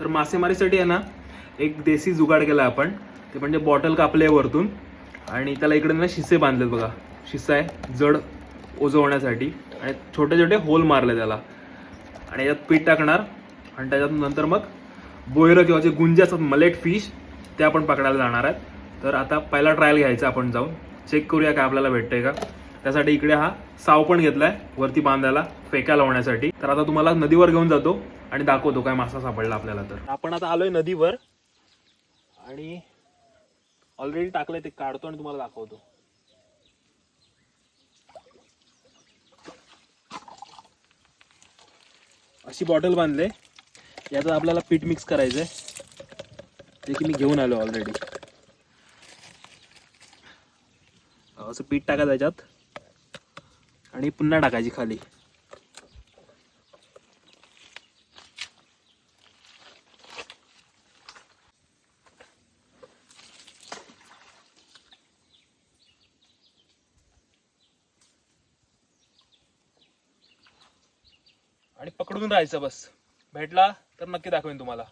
तर मासेमारीसाठी आहे ना एक देसी जुगाड केला आपण. ते म्हणजे बॉटल कापले वरतून. आणि त्याला इकडे ना शिसे बांधलेत बघा. शिसा आहे जड ओझं होण्यासाठी. आणि छोटे छोटे होल मारले त्याला. आणि याच्यात पीठ टाकणार. आणि त्याच्यात नंतर मग बोयरं किंवा जे गुंजे असतात मलेट फिश त्या आपण पकडायला जाणार आहेत. तर आता पहिला ट्रायल घ्यायचा आपण जाऊन. चेक करूया काय आपल्याला भेटतंय का. त्यासाठी इकडे हा साव पण घेतलाय वरती बांधायला फेकायला होण्यासाठी तर आता तुम्हाला नदीवर घेऊन जातो आणि दाखवतो काय मासा सापडला आपल्याला तर. आपण आता आलोय नदीवर आणि ऑलरेडी टाकलंय ते काढतो आणि तुम्हाला दाखवतो. अशी बॉटल बांधले यात आपल्याला पीठ मिक्स करायचंय. जे की मी घेऊन आलो ऑलरेडी असं पीठ टाकायचं याच्यात आणि पुन्हा टाकायची खाली. आणि पकडून राहायचं बस. भेटला तर नक्की दाखवेन तुम्हाला.